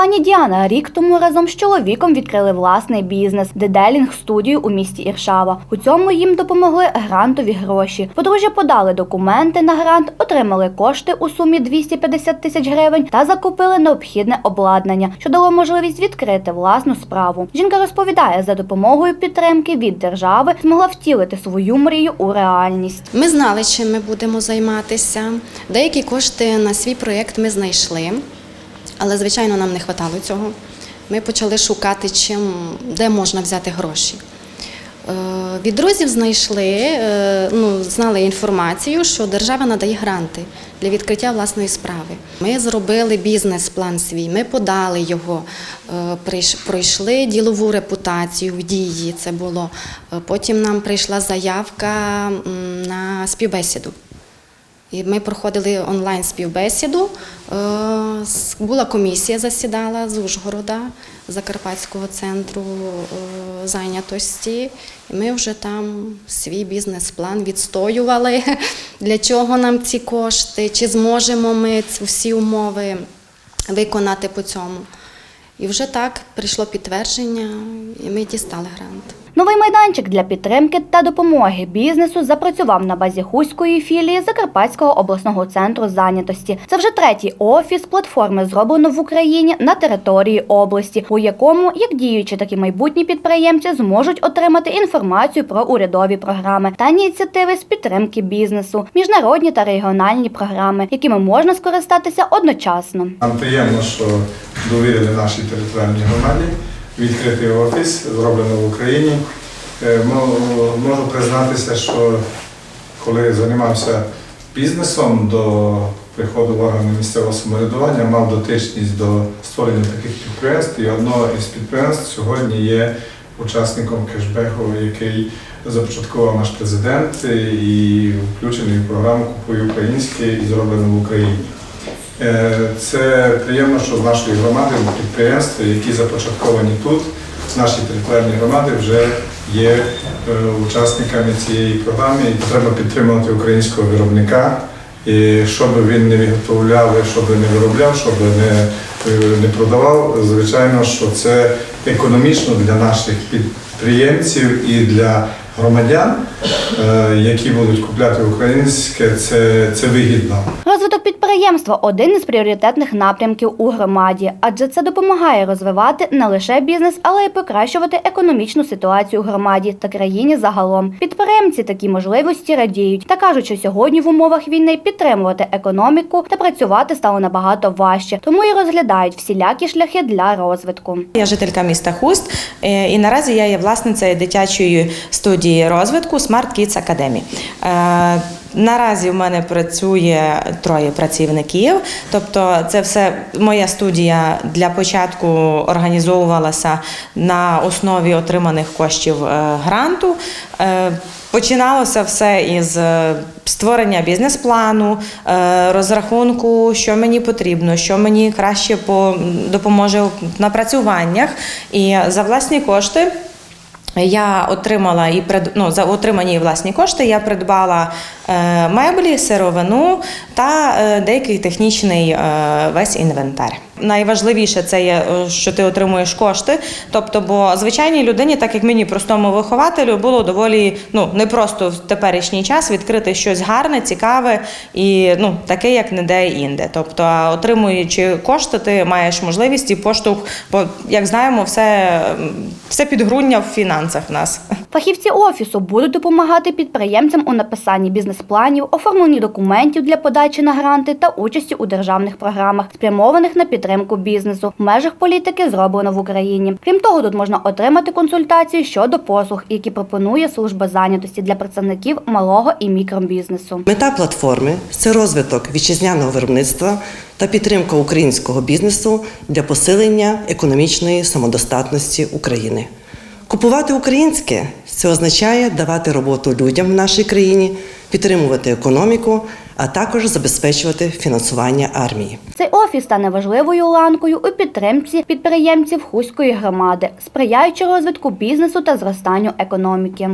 Пані Діана рік тому разом з чоловіком відкрили власний бізнес деделінг студію у місті Іршава. У цьому їм допомогли грантові гроші. Подружжя подали документи на грант, отримали кошти у сумі 250 тисяч гривень та закупили необхідне обладнання, що дало можливість відкрити власну справу. Жінка розповідає, за допомогою підтримки від держави змогла втілити свою мрію у реальність. Ми знали, чим ми будемо займатися. Деякі кошти на свій проєкт ми знайшли, але, звичайно, нам не вистачало цього. Ми почали шукати, чим, де можна взяти гроші. Е, Від друзів знайшли, е, ну, знали інформацію, що держава надає гранти для відкриття власної справи. Ми зробили бізнес-план свій, ми подали його, е, пройшли ділову репутацію в дії. Це було. Потім нам прийшла заявка на співбесіду. І ми проходили онлайн співбесіду. Е, Була комісія, засідала з Ужгорода, Закарпатського центру е, зайнятості. І ми вже там свій бізнес-план відстоювали, для чого нам ці кошти, чи зможемо ми всі умови виконати по цьому. І вже так прийшло підтвердження, і ми дістали грант. Новий майданчик для підтримки та допомоги бізнесу запрацював на базі Хуської філії Закарпатського обласного центру зайнятості. Це вже третій офіс платформи зроблено в Україні на території області, у якому як діючі, так і майбутні підприємці зможуть отримати інформацію про урядові програми та ініціативи з підтримки бізнесу, міжнародні та регіональні програми, якими можна скористатися одночасно. Нам приємно, що довірили нашій територіальній громаді відкритий офіс, зроблено в Україні. Е, Можу признатися, що коли займався бізнесом до приходу в органи місцевого самоврядування, мав дотичність до створення таких підприємств. І одно із підприємств сьогодні є учасником кешбеку, який започаткував наш президент і включений в програму Купуй українське і зроблено в Україні. Е, Це приємно, що з нашої громади підприємства, які започатковані тут, з нашої територіальної громади, вже є е, учасниками цієї програми. І треба підтримувати українського виробника, і щоб він не виготовляв, щоб не виробляв, щоб не, е, не продавав. Звичайно, що це економічно для наших підприємців і для громадян, е, які будуть купляти українське, це, це вигідно. Розвиток підприємства один із пріоритетних напрямків у громаді, адже це допомагає розвивати не лише бізнес, але й покращувати економічну ситуацію у громаді та країні загалом. Підприємці такі можливості радіють та кажуть, що сьогодні в умовах війни підтримувати економіку та працювати стало набагато важче, тому і розглядають всілякі шляхи для розвитку. Я жителька міста Хуст, е, і наразі я є власницею дитячої студії розвитку Smart Kids Academy. Е, Наразі в мене працює троє працівників, тобто це все моя студія для початку організовувалася на основі отриманих коштів е, гранту. Е, Починалося все із створення бізнес-плану, розрахунку, що мені потрібно, що мені краще допоможе в напрацюваннях. І за власні кошти. Я отримала і ну, за отримані власні кошти я придбала меблі, сировину та е, деякий технічний е, весь інвентар. Найважливіше це є, е, що ти отримуєш кошти. Тобто, бо звичайній людині, так як мені простому вихователю, було доволі ну непросто в теперішній час відкрити щось гарне, цікаве і ну таке, як не де інде. Тобто, отримуючи кошти, ти маєш можливість і поштовх, бо як знаємо, все, все підґруння в фінансах в нас. Фахівці офісу будуть допомагати підприємцям у написанні бізнес-планів, оформленні документів для подачі на гранти та участі у державних програмах, спрямованих на підтримку бізнесу. В межах політики зроблено в Україні. Крім того, тут можна отримати консультації щодо послуг, які пропонує служба зайнятості для представників малого і мікробізнесу. Мета платформи це розвиток вітчизняного виробництва та підтримка українського бізнесу для посилення економічної самодостатності України. Купувати українське це означає давати роботу людям в нашій країні, підтримувати економіку, а також забезпечувати фінансування армії. Цей офіс стане важливою ланкою у підтримці підприємців Хуської громади, сприяючи розвитку бізнесу та зростанню економіки.